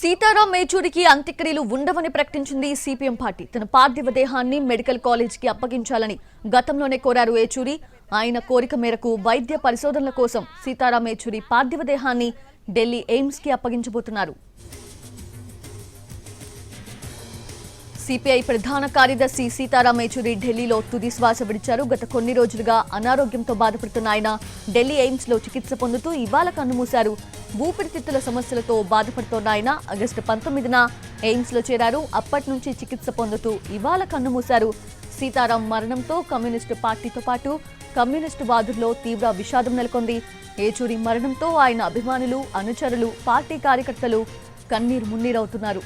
సీతారాం ఏచూరికి అంత్యక్రియలు ఉండవని ప్రకటించింది సిపిఎం పార్టీ. తన పార్థివ దేహాన్ని మెడికల్ కాలేజ్కి అప్పగించాలని గతంలోనే కోరారు ఏచూరి. ఆయన కోరిక మేరకు వైద్య పరిశోధనల కోసం సీతారాం ఏచూరి పార్థివ దేహాన్ని ఢిల్లీ ఎయిమ్స్కి అప్పగించబోతున్నారు. సిపిఐ ప్రధాన కార్యదర్శి సీతారాం యేచూరి ఢిల్లీలో తుది శ్వాస విడిచారు. గత కొన్ని రోజులుగా అనారోగ్యంతో బాధపడుతున్న ఆయన ఢిల్లీ ఎయిమ్స్లో చికిత్స పొందుతూ ఇవాళ కన్నుమూశారు. ఊపిరితిత్తుల సమస్యలతో బాధపడుతోన్న ఆయన ఆగస్టు పంతొమ్మిదిన ఎయిమ్స్లో చేరారు. అప్పటి నుంచి చికిత్స పొందుతూ ఇవాళ కన్నుమూశారు. సీతారాం మరణంతో కమ్యూనిస్టు పార్టీతో పాటు కమ్యూనిస్టు వాదుల్లో తీవ్ర విషాదం నెలకొంది. ఏచూరి మరణంతో ఆయన అభిమానులు అనుచరులు పార్టీ కార్యకర్తలు కన్నీరు మున్నీరవుతున్నారు.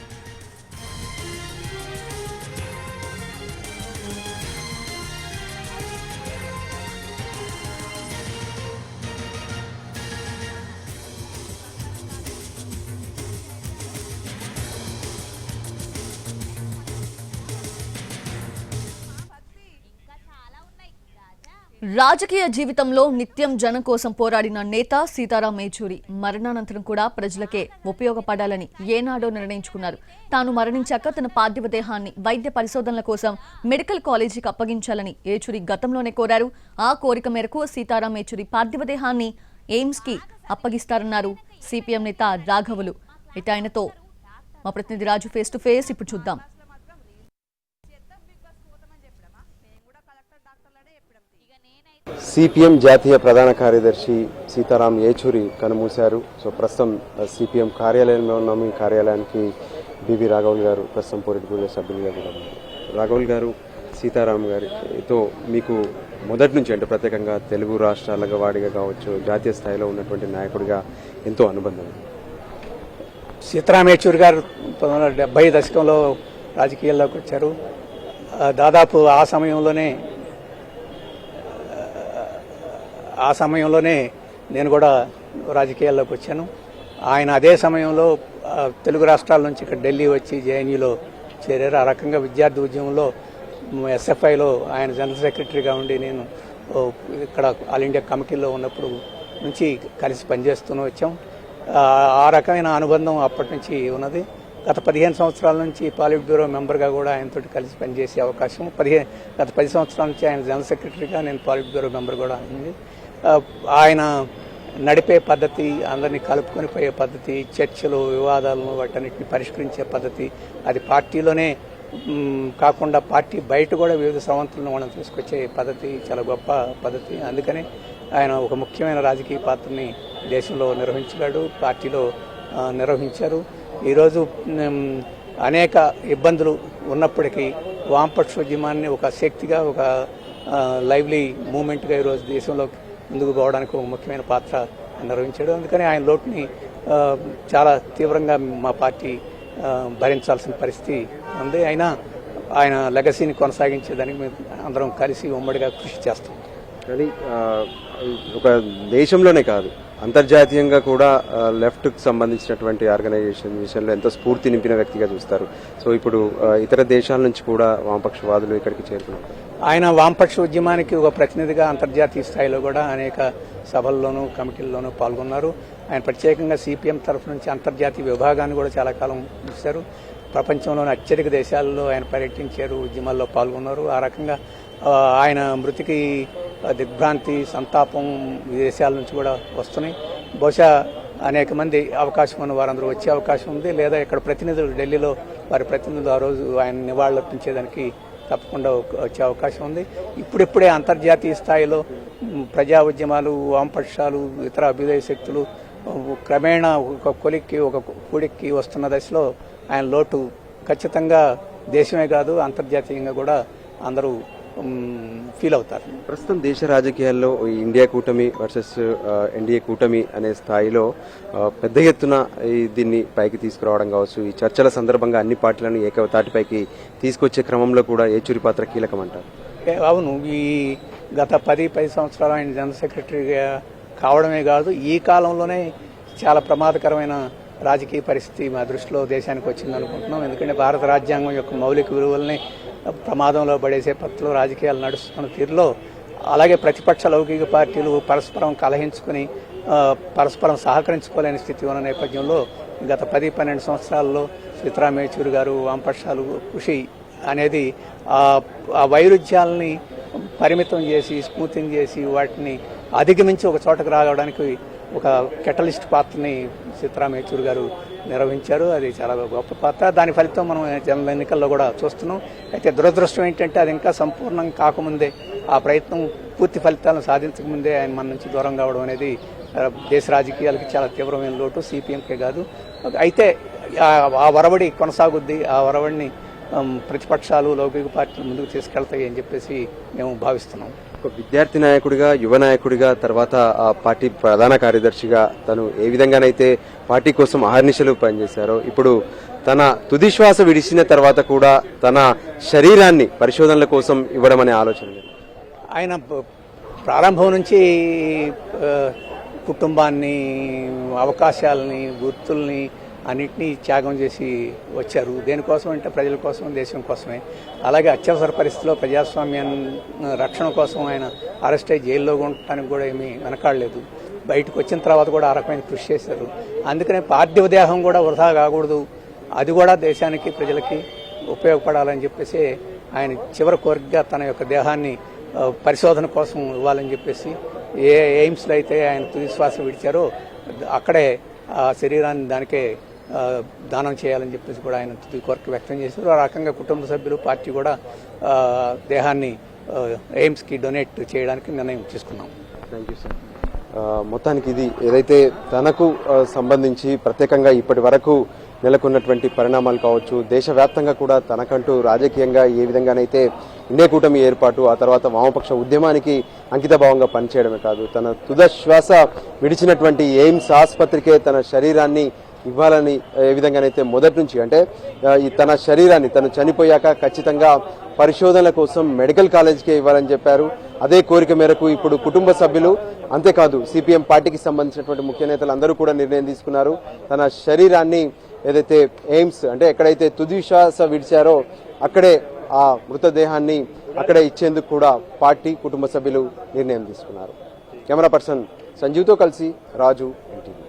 రాజకీయ జీవితంలో నిత్యం జనం కోసం పోరాడిన నేత సీతారాం ఏచూరి మరణానంతరం కూడా ప్రజలకే ఉపయోగపడాలని ఏనాడో నిర్ణయించుకున్నారు. తాను మరణించాక తన పార్థివ దేహాన్ని వైద్య పరిశోధనల కోసం మెడికల్ కాలేజీకి అప్పగించాలని ఏచూరి గతంలోనే కోరారు. ఆ కోరిక మేరకు సీతారాం ఏచూరి పార్థివ దేహాన్ని ఎయిమ్స్కి అప్పగిస్తారన్నారు సిపిఎం నేత రాఘవులు. ఇటు ఆయనతో మా ప్రతినిధి రాజు ఫేస్ టు ఫేస్ ఇప్పుడు చూద్దాం. సిపిఎం జాతీయ ప్రధాన కార్యదర్శి సీతారాం ఏచూరి కనుమూశారు. సో ప్రస్తుతం సిపిఎం కార్యాలయంలో ఉన్నాము ఈ కార్యాలయానికి బివి రాఘవుల్ గారు ప్రస్తుతం పోరెట్ బూజ సభ్యులుగా కూడా రాఘవుల్ గారు సీతారాం గారితో మీకు మొదటి నుంచి అంటే ప్రత్యేకంగా తెలుగు రాష్ట్రాలుగా వాడిగా కావచ్చు జాతీయ స్థాయిలో ఉన్నటువంటి నాయకుడిగా ఎంతో అనుబంధం సీతారాం యేచూరి గారు పంతొమ్మిది వందల డెబ్బై దశకంలో రాజకీయాల్లోకి వచ్చారు. దాదాపు ఆ సమయంలోనే ఆ సమయంలోనే నేను కూడా రాజకీయాల్లోకి వచ్చాను. ఆయన అదే సమయంలో తెలుగు రాష్ట్రాల నుంచి ఇక్కడ ఢిల్లీ వచ్చి జేఎన్యూలో చేరారు. ఆ రకంగా విద్యార్థి ఉద్యమంలో ఎస్ఎఫ్ఐలో ఆయన జనరల్ సెక్రటరీగా ఉండి నేను ఇక్కడ ఆల్ ఇండియా కమిటీలో ఉన్నప్పుడు నుంచి కలిసి పనిచేస్తూనే వచ్చాం. ఆ, ఆ రకమైన అనుబంధం అప్పటి నుంచి ఉన్నది. గత పదిహేను సంవత్సరాల నుంచి పాలిట్ బ్యూరో మెంబర్గా కూడా ఆయనతో కలిసి పనిచేసే అవకాశం పదిహేను గత పది సంవత్సరాల నుంచి ఆయన జనరల్ సెక్రటరీగా నేను పాలిట్ బ్యూరో మెంబర్ కూడా అయింది ఆయన నడిపే పద్ధతి అందరినీ కలుపుకొని పోయే పద్ధతి చర్చలు వివాదాలను వాటన్నిటిని పరిష్కరించే పద్ధతి అది పార్టీలోనే కాకుండా పార్టీ బయట కూడా వివిధ సవంతులను మనం తీసుకొచ్చే పద్ధతి చాలా గొప్ప పద్ధతి. అందుకని ఆయన ఒక ముఖ్యమైన రాజకీయ పాత్రని దేశంలో నిర్వహించగాడు పార్టీలో నిర్వహించారు. ఈరోజు అనేక ఇబ్బందులు ఉన్నప్పటికీ వామపక్ష ఉద్యమాన్ని ఒక శక్తిగా ఒక లైవ్లీ మూమెంట్గా ఈరోజు దేశంలో ముందుకు పోవడానికి ఒక ముఖ్యమైన పాత్ర నిర్వహించాడు. అందుకని ఆయన లోటుని చాలా తీవ్రంగా మా పార్టీ భరించాల్సిన పరిస్థితి ఉంది. అయినా ఆయన లెగసీని కొనసాగించేదానికి మేము అందరం కలిసి ఉమ్మడిగా కృషి చేస్తాం. కానీ ఒక దేశంలోనే కాదు అంతర్జాతీయంగా కూడా లెఫ్ట్కు సంబంధించినటువంటి ఆర్గనైజేషన్ విషయంలో ఎంతో స్ఫూర్తి నింపిన వ్యక్తిగా చూస్తారు. సో ఇప్పుడు ఇతర దేశాల నుంచి కూడా వామపక్షవాదులు ఇక్కడికి చేరుకున్నారు. ఆయన వామపక్ష ఉద్యమానికి ఒక ప్రతినిధిగా అంతర్జాతీయ స్థాయిలో కూడా అనేక సభల్లోనూ కమిటీల్లోనూ పాల్గొన్నారు. ఆయన ప్రత్యేకంగా సిపిఎం తరఫు నుంచి అంతర్జాతీయ విభాగాన్ని కూడా చాలా కాలం చూశారు ప్రపంచంలోని అత్యధిక దేశాల్లో ఆయన పర్యటించారు ఉద్యమాల్లో పాల్గొన్నారు. ఆ రకంగా ఆయన మృతికి దిగ్భ్రాంతి సంతాపం విదేశాల నుంచి కూడా వస్తున్నాయి. బహుశా అనేక మంది అవకాశం ఉన్న వారందరూ వచ్చే అవకాశం ఉంది లేదా ఇక్కడ ప్రతినిధులు ఢిల్లీలో వారి ప్రతినిధులు ఆ రోజు ఆయన నివాళులర్పించేదానికి తప్పకుండా వచ్చే అవకాశం ఉంది. ఇప్పుడిప్పుడే అంతర్జాతీయ స్థాయిలో ప్రజా ఉద్యమాలు వామపక్షాలు ఇతర అభ్యుదయ శక్తులు క్రమేణా ఒక కొలిక్కి ఒక కూడిక్కి వస్తున్న దశలో ఆయన లోటు ఖచ్చితంగా దేశమే కాదు అంతర్జాతీయంగా కూడా అందరూ ఫీల్ అవుతారు. ప్రస్తుతం దేశ రాజకీయాల్లో ఈ ఇండియా కూటమి వర్సెస్ ఎన్డీఏ కూటమి అనే స్థాయిలో పెద్ద ఎత్తున ఈ దీన్ని పైకి తీసుకురావడం కావచ్చు ఈ చర్చల సందర్భంగా అన్ని పార్టీలను ఏక తాటిపైకి తీసుకొచ్చే క్రమంలో కూడా ఏచూరి పాత్ర కీలకం అంటారు ఏ, అవును ఈ గత పది పది సంవత్సరాలు ఆయన జనరల్ సెక్రటరీగా కావడమే కాదు ఈ కాలంలోనే చాలా ప్రమాదకరమైన రాజకీయ పరిస్థితి మా దృష్టిలో దేశానికి వచ్చింది అనుకుంటున్నాం ఎందుకంటే భారత రాజ్యాంగం యొక్క మౌలిక విలువల్ని ప్రమాదంలో పడేసే పత్రలో రాజకీయాలు నడుస్తున్న తీరులో అలాగే ప్రతిపక్ష లౌకిక పార్టీలు పరస్పరం కలహించుకుని పరస్పరం సహకరించుకోలేని స్థితి ఉన్న నేపథ్యంలో గత పది పన్నెండు సంవత్సరాల్లో సీతారామేచూరి గారు వామపక్షాలు కృషి అనేది ఆ ఆ వైరుధ్యాలని పరిమితం చేసి స్మూతింగ్ చేసి వాటిని అధిగమించి ఒక చోటకు రావడానికి ఒక కెటలిస్ట్ పాత్రని సీతారామేచూరి గారు నిర్వహించారు. అది చాలా గొప్ప పాత్ర. దాని ఫలితం మనం జనరల్ ఎన్నికల్లో కూడా చూస్తున్నాం. అయితే దురదృష్టం ఏంటంటే అది ఇంకా సంపూర్ణం కాకముందే ఆ ప్రయత్నం పూర్తి ఫలితాలను సాధించకముందే ఆయన మన నుంచి దూరం కావడం అనేది దేశ రాజకీయాలకి చాలా తీవ్రమైన లోటు. సిపిఎంకే కాదు. అయితే ఆ- ఆ వరవడి కొనసాగుద్ది. ఆ వరవడిని ప్రతిపక్షాలు లౌకిక పార్టీలు ముందుకు తీసుకెళ్తాయి అని చెప్పేసి మేము భావిస్తున్నాం. ఒక విద్యార్థి నాయకుడిగా యువ నాయకుడిగా తర్వాత ఆ పార్టీ ప్రధాన కార్యదర్శిగా తను ఏ విధంగానైతే పార్టీ కోసం అహర్నిశలు పనిచేశారో ఇప్పుడు తన తుది శ్వాస విడిచిన తర్వాత కూడా తన శరీరాన్ని పరిశోధనల కోసం ఇవ్వడం అనే ఆలోచన లేదు. ఆయన ప్రారంభం నుంచి కుటుంబాన్ని అవకాశాలని గుర్తుల్ని అన్నింటినీ త్యాగం చేసి వచ్చారు. దేనికోసం అంటే ప్రజల కోసం దేశం కోసమే. అలాగే అత్యవసర పరిస్థితిలో ప్రజాస్వామ్యం రక్షణ కోసం ఆయన అరెస్ట్ అయ్యి జైల్లో ఉండటానికి కూడా ఏమీ వెనకాడలేదు. బయటకు వచ్చిన తర్వాత కూడా ఆ రకమైన కృషి చేశారు. అందుకనే పార్థివ దేహం కూడా వృధా కాకూడదు. అది కూడా దేశానికి ప్రజలకి ఉపయోగపడాలని చెప్పేసి ఆయన చివరి కోరికగా తన యొక్క దేహాన్ని పరిశోధన కోసం ఇవ్వాలని చెప్పేసి ఏ ఎయిమ్స్లో అయితే ఆయన తుది శ్వాస విడిచారో అక్కడే ఆ శరీరాన్ని దానికే దానం చేయాలని చెప్పేసి కూడా ఆయన తుది కోరిక వ్యక్తం చేశారు. ఆ రకంగా కుటుంబ సభ్యులు పార్టీ కూడా దేహాన్ని ఎయిమ్స్కి డొనేట్ చేయడానికి నిర్ణయం తీసుకున్నాం. థ్యాంక్ యూ సార్ మొత్తానికి ఇది ఏదైతే తనకు సంబంధించి ప్రత్యేకంగా ఇప్పటి వరకు నెలకొన్నటువంటి పరిణామాలు కావచ్చు దేశవ్యాప్తంగా కూడా తనకంటూ రాజకీయంగా ఏ విధంగానైతే ఇండియా కూటమి ఏర్పాటు ఆ తర్వాత వామపక్ష ఉద్యమానికి అంకితభావంగా పనిచేయడమే కాదు తన తుదశ్వాస విడిచినటువంటి ఎయిమ్స్ ఆసుపత్రికే తన శరీరాన్ని ఇవ్వాలని ఏ విధంగానైతే మొదటి నుంచి అంటే ఈ తన శరీరాన్ని తను చనిపోయాక ఖచ్చితంగా పరిశోధనల కోసం మెడికల్ కాలేజ్కే ఇవ్వాలని చెప్పారు. అదే కోరిక మేరకు ఇప్పుడు కుటుంబ సభ్యులు అంతేకాదు సిపిఎం పార్టీకి సంబంధించినటువంటి ముఖ్య నేతలు అందరూ కూడా నిర్ణయం తీసుకున్నారు. తన శరీరాన్ని ఏదైతే ఎయిమ్స్ అంటే ఎక్కడైతే తుదిశ్వాస విడిచారో అక్కడే ఆ మృతదేహాన్ని అక్కడే ఇచ్చేందుకు కూడా పార్టీ కుటుంబ సభ్యులు నిర్ణయం తీసుకున్నారు. కెమెరా పర్సన్ సంజీవ్తో కలిసి రాజు ఎన్టీవీ.